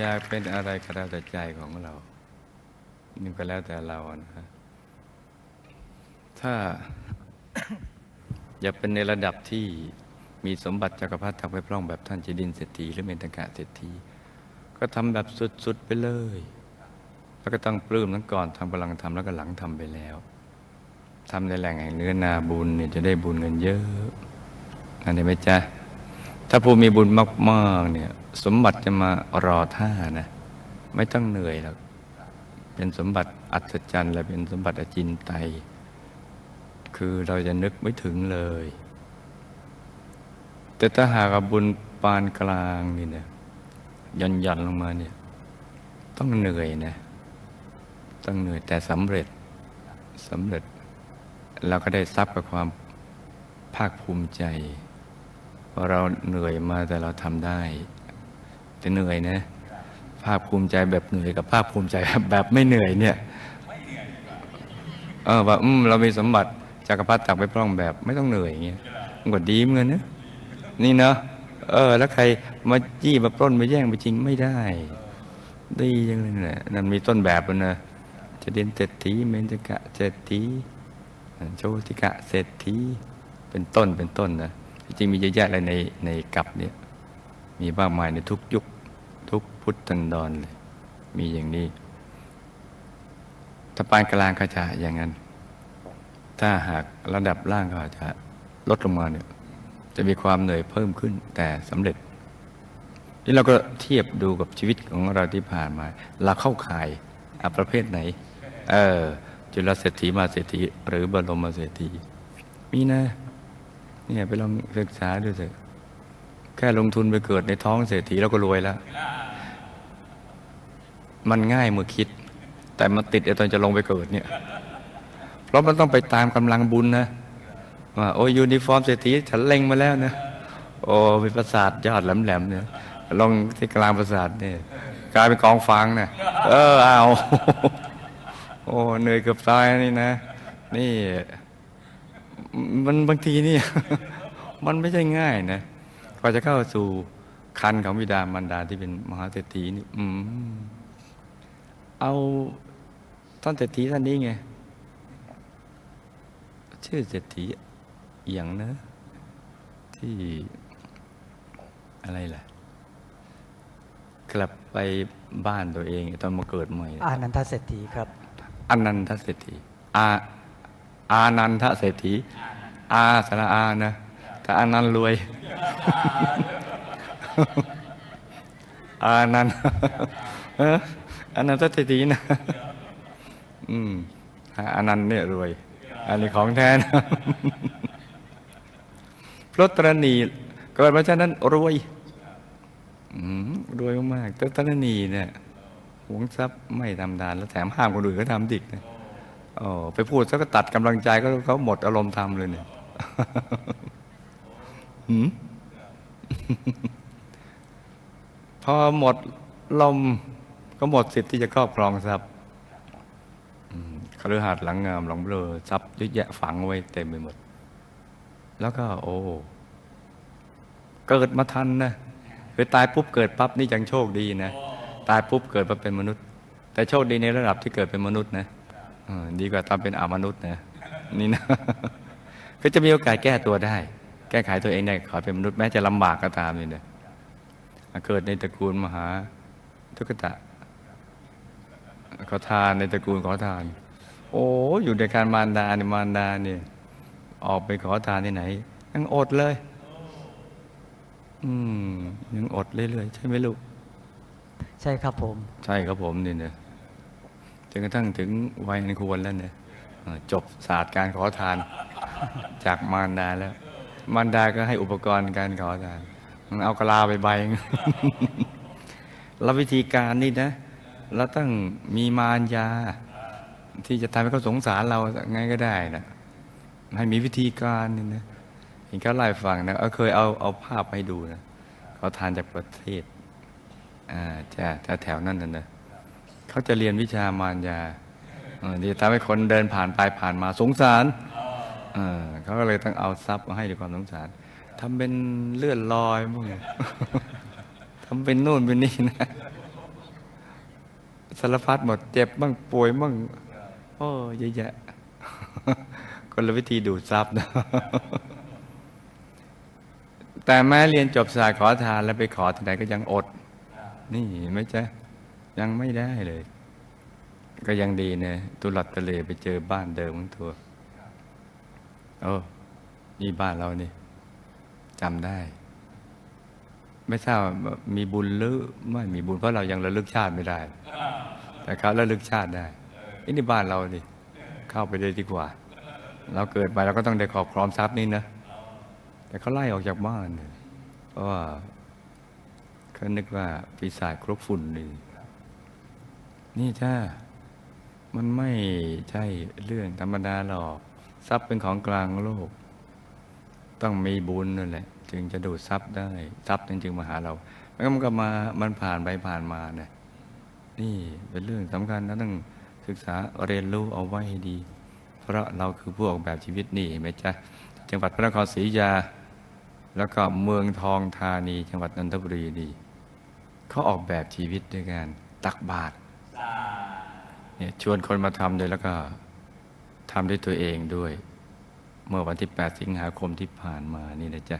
อยากเป็นอะไรก็แล้วแต่ใจของเรา นี่ก็แล้วแต่เรานะถ้า อย่าเป็นในระดับที่มีสมบัติจักรพรรดิทางไปพร่องแบบท่านเจดินเศรษฐีหรือเมตกะเศรษฐีก็ทำแบบสุดๆไปเลย แล้วก็ต้องปลื้มทั้งก่อนทำกำลังทำแล้วก็หลังทำไปแล้วทำในแหล่งแห่งเนื้อนาบุญเนี่ยจะได้บุญเงินเยอะอันนี้ไหมจ๊ะถ้าผู้มีบุญมากๆเนี่ย สมบัติจะมารอท่านะ ไม่ต้องเหนื่อยหรอกเป็นสมบัติอัศจรรย์และเป็นสมบัติอจินไตย คือเราจะนึกไม่ถึงเลย แต่ถ้าหากบุญปานกลางนี่เนี่ยย่อนย่อนลงมาเนี่ยต้องเหนื่อยนะ ต้องเหนื่อยแต่สำเร็จสำเร็จเราก็ได้ทรัพย์กับความภาคภูมิใจเพราเราเหนื่อยมาแต่เราทำได้ แต่เหนื่อยนะ ภาคภูมิใจแบบเหนื่อยกับภาคภูมิใจแบบไม่เหนื่อยเนี่ยเออว่าอืมเรามีสมบัติจักรพรรดิตักไปพร่องแบบ ไม่ต้องเหนื่อยอย่างเงี้ยมันก็ดีเหมือนกันนะนี่เนาะเออ แล้วใครมาจี้มาปล้นมาแย่งไปจริงไม่ได้ดีจังเลยนะนั่นมีต้นแบบแล้วนะจะเด่นเศรษฐีเมนจกะเศรษฐีโชติกะเศรษฐีเป็นต้นเป็นต้นนะจริงมีเยอะแยะเลยในในกับเนี่ย มีมากมายในทุกยุค ทุกพุทธันดรเลย มีอย่างนี้ ถ้าปานกลางก็จะอย่างนั้น ถ้าหากระดับล่างก็อาจจะลดลงมาเนี่ย จะมีความเหนื่อยเพิ่มขึ้นแต่สำเร็จ นี่เราก็เทียบดูกับชีวิตของเราที่ผ่านมา เราเข้าข่ายอประเภทไหน เออ จุลเศรษฐีมาเศรษฐีหรือบรมเศรษฐีมีนะ เนี่ยไปลองศึกษาดูเถอะ แค่ลงทุนไปเกิดในท้องเศรษฐีเราก็รวยแล้ว มันง่ายเมื่อคิด แต่มันติดไอ้ตอนจะลงไปเกิดเนี่ย เพราะมันต้องไปตามกำลังบุญนะว่าโอ้ยยูนิฟอร์มเศรษฐีฉันเล็งมาแล้วนะโอ้มีประสาทยอดแหลมๆเนี่ยลงที่กลางประสาทเนี่ยกลายเป็นกองฟางนะเออเอาโอ้เหนื่อยเกือบตายนี่นะ นี่ มันบางทีนี่ มันไม่ใช่ง่ายนะ กว่าจะเข้าสู่คันของบิดามารดาที่เป็นมหาเศรษฐีนี่อืมเอาท่านเศรษฐีท่านนี้ไง ชื่อเศรษฐีอย่างนะที่อะไรล่ะ กลับไปบ้านตัวเอง ตอนมาเกิดใหม่อานันทเศรษฐีครับอนันทเศรษฐีอาอานันทเศรษฐีอาสระอานะถ้าอานันต์รวย อานันต์เอออานันทเศรษฐีนะ อืมอานันต์เนี่ยรวย อันนี้ของแท้นะพลตรณีเกิดมาฉะนั้นรวยอืมรวยมากๆแต่ตรณีเนี่ยหวงทรัพย์ไม่ทำทานแล้วแถมห้ามคนอื่นก็ทำดิกนะโอ้ไปพูดซะก็ตัดกำลังใจก็เขาหมดอารมณ์ทำเลยเนี่ย หืม พอหมดลมก็หมดสิทธิ์ที่จะครอบครองทรัพย์อืมคฤหาสน์หลังงามหลังเบลอทรัพย์เยอะแยะฝังไว้เต็มไปหมด แล้วก็โอ้ เกิดมาทันนะคือตายปุ๊บเกิดปั๊บนี่ยังโชคดีนะ ตายปุ๊บเกิดมาเป็นมนุษย์ แต่โชคดีในระดับที่เกิดเป็นมนุษย์นะเออดีกว่าตอนเป็นอามนุษย์นะ นี่นะก็จะมีโอกาสแก้ตัวได้ แก้ไขตัวเองได้ขอเป็นมนุษย์แม้จะลำบากก็ตามนี่นะเกิดในตระกูลมหาทุกตะขอทานในตระกูลขอทาน โอ้อยู่ในการมารดาเนี่ยมารดาเนี่ยออกไปขอทานที่ไหนยังอดเลย อืมยังอดเรื่อยๆใช่ไหมลูก ใช่ครับผม ใช่ครับผมนี่เนี่ยจนกระทั่งถึงวัยอันควรแล้วเนี่ยเอ่อจบศาสตร์การขอทานจากมารดาแล้ว มารดาก็ให้อุปกรณ์การขอทานมันเอากะลาไปใบแล้ววิธีการนี่นะเราต้องมีมารยา ที่จะทำให้เขาสงสารเราไงก็ได้นะให้มีวิธีการนี่นะเห็นเขาไล่ฟังนะเเคยเอาเอาภาพให้ดูนะเขาทานจากประเทศอ่าจะแถวนั้นน่ะนะเขาจะเรียนวิชามารยาที่ทำให้คนเดินผ่านไปผ่านมาสงสาร เขาก็เลยต้องเอาทรัพย์มาให้ด้วยความสงสารทำเป็นเลื่อนลอยมั้งทำเป็นนู่นเป็นนี่นะสารพัดหมดเจ็บบ้างป่วยบ้างโอ้เยอะแยะคนละวิธีดูดซับนะแต่แม้เรียนจบศาสตร์ขอทานแล้วไปขอที่ไหนก็ยังอด นี่ไหมจ๊ะยังไม่ได้เลย ก็ยังดีนะตุลัดตะเลไปเจอบ้านเดิมของตัว โอ้นี่บ้านเรานี่จำได้ ไม่ทราบมีบุญหรือไม่มีบุญเพราะเรายังระลึกชาติไม่ได้ แต่เขาระลึกชาติได้นี่นี่บ้านเราดิเข้าไปเลยดีกว่า เราเกิดไปเราก็ต้องได้ขอบครองทรัพย์นี่นะแต่เขาไล่ออกจากบ้านเลยเพราะว่าเขานึกว่าปีศาจครกฝุ่นนี่นี่ถ้ามันไม่ใช่เรื่องธรรมดาหรอก ทรัพย์เป็นของกลางโลก ต้องมีบุญนั่นแหละ จึงจะดูดทรัพย์ได้ ทรัพย์จึงจึงมาหาเราแล้วมันก็มามันผ่านไปผ่านมาเนี่ยนี่เป็นเรื่องสำคัญนะต้องศึกษาเรียนรู้เอาไว้ให้ดี เพราะเราคือผู้ออกแบบชีวิตนี่เห็นไหมจ๊ะจังหวัดพระนครศรีอยุธยา แล้วก็เมืองทองธานี จังหวัดนนทบุรีนี่เขาออกแบบชีวิตด้วยการตักบาตรเนี่ยชวนคนมาทำเลยแล้วก็ ทำด้วยตัวเองด้วย เมื่อวันที่ 8 สิงหาคมที่ผ่านมานี่นะจ๊ะ